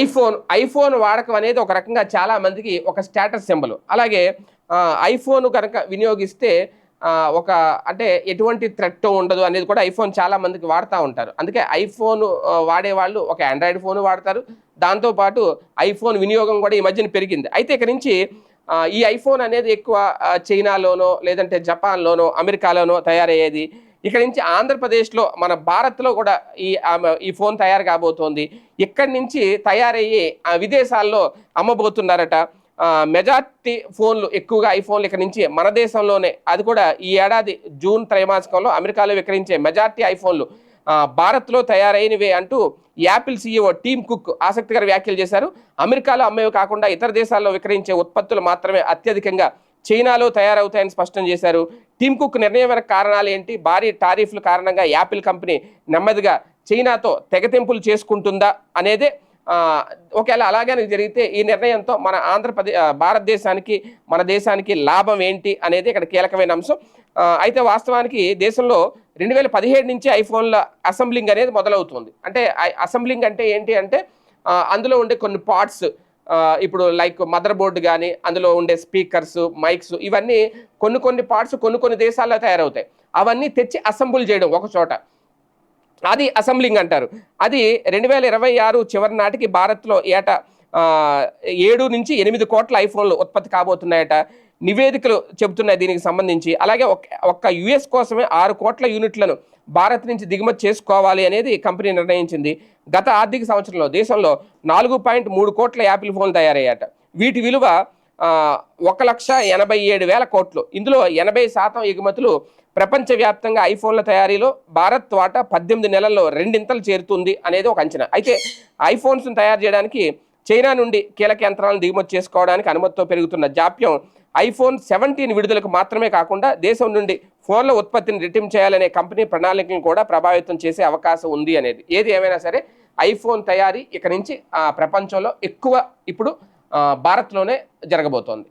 IPhone iPhone వాడకం అనేది ఒక రకంగా చాలా మందికి ఒక స్టేటస్ సింబల్. అలాగే ఐఫోన్ కనుక వినియోగిస్తే ఒక అంటే ఎటువంటి థ్రెట్ ఉండదు అనేది కూడా ఐఫోన్ చాలా మందికి వాడుతూ ఉంటారు. అందుకే ఐఫోన్ వాడేవాళ్ళు ఒక ఆండ్రాయిడ్ ఫోన్ వాడతారు. దాంతోపాటు ఐఫోన్ వినియోగం కూడా ఈ మధ్యన పెరిగింది. అయితే ఇక నుంచి ఈ ఐఫోన్ అనేది ఎక్కువ చైనాలోనో లేదంటే జపాన్లోనో అమెరికాలోనో తయారయ్యేది ఇక్కడ నుంచి ఆంధ్రప్రదేశ్లో మన భారత్లో కూడా ఈ ఆమె- ఈ ఫోన్ తయారు కాబోతోంది. ఇక్కడి నుంచి తయారయ్యి ఆ, విదేశాల్లో అమ్మబోతున్నారట. మెజార్టీ ఫోన్లు ఎక్కువగా ఐఫోన్లు ఇక్కడ నుంచి మన దేశంలోనే అది కూడా ఈ ఏడాది జూన్ త్రైమాసికంలో అమెరికాలో విక్రయించే మెజార్టీ ఐఫోన్లు భారత్లో తయారైనవే అంటూ యాపిల్ సీఈఓ టీమ్ కుక్ ఆసక్తికర వ్యాఖ్యలు చేశారు. అమెరికాలో అమ్మేవి కాకుండా ఇతర దేశాల్లో విక్రయించే ఉత్పత్తులు మాత్రమే అత్యధికంగా చైనాలో తయారవుతాయని స్పష్టం చేశారు. టీమ్ కుక్ నిర్ణయం వెనక కారణాలు ఏంటి? భారీ టారిఫ్ల కారణంగా యాపిల్ కంపెనీ నెమ్మదిగా చైనాతో తెగతెంపులు చేసుకుంటుందా అనేదే ఒకవేళ అలాగే జరిగితే ఈ నిర్ణయంతో మన ఆంధ్రప్రదేశ్ భారతదేశానికి మన దేశానికి లాభం ఏంటి అనేది ఇక్కడ కీలకమైన అంశం. అయితే వాస్తవానికి దేశంలో రెండు వేల పదిహేడు నుంచి ఐఫోన్ల అసెంబ్లింగ్ అనేది మొదలవుతుంది. అంటే అసెంబ్లింగ్ అంటే ఏంటి అంటే అందులో ఉండే కొన్ని పార్ట్స్ ఇప్పుడు లైక్ మదర్ బోర్డు కానీ అందులో ఉండే స్పీకర్స్ మైక్స్ ఇవన్నీ కొన్ని కొన్ని పార్ట్స్ కొన్ని కొన్ని దేశాల్లో తయారవుతాయి. అవన్నీ తెచ్చి అసెంబుల్ చేయడం ఒక చోట. అది అసెంబ్లింగ్ అంటారు. అది రెండు వేల ఇరవై ఆరు చివరి నాటికి భారత్లో ఏటా ఏడు నుంచి ఎనిమిది కోట్ల ఐఫోన్లు ఉత్పత్తి కాబోతున్నాయట. నివేదికలు చెబుతున్నాయి దీనికి సంబంధించి. అలాగే ఒక్క ఒక్క యుఎస్ కోసమే ఆరు కోట్ల యూనిట్లను భారత్ నుంచి దిగుమతి చేసుకోవాలి అనేది కంపెనీ నిర్ణయించింది. గత ఆర్థిక సంవత్సరంలో దేశంలో నాలుగు పాయింట్ మూడు కోట్ల యాపిల్ ఫోన్లు తయారయ్యాట వీటి విలువ ఒక లక్ష ఎనభై ఏడు వేల కోట్లు. ఇందులో ఎనభై శాతం ఎగుమతులు ప్రపంచవ్యాప్తంగా ఐఫోన్ల తయారీలో భారత్ వాటా పద్దెనిమిది నెలల్లో రెండింతలు చేరుతుంది అనేది ఒక అంచనా. అయితే ఐఫోన్స్ను తయారు చేయడానికి చైనా నుండి కీలక యంత్రాలను దిగుమతి చేసుకోవడానికి అనుమతితో పెరుగుతున్న జాప్యం ఐఫోన్ సెవెంటీన్ విడుదలకు మాత్రమే కాకుండా దేశం నుండి ఫోన్ల ఉత్పత్తిని రిటర్న్ చేయాలనే కంపెనీ ప్రణాళికలను కూడా ప్రభావితం చేసే అవకాశం ఉంది అనేది. ఏది ఏమైనా సరే ఐఫోన్ తయారీ ఇక నుంచి ఆ, ప్రపంచంలో ఎక్కువ ఇప్పుడు భారత్లోనే జరగబోతోంది.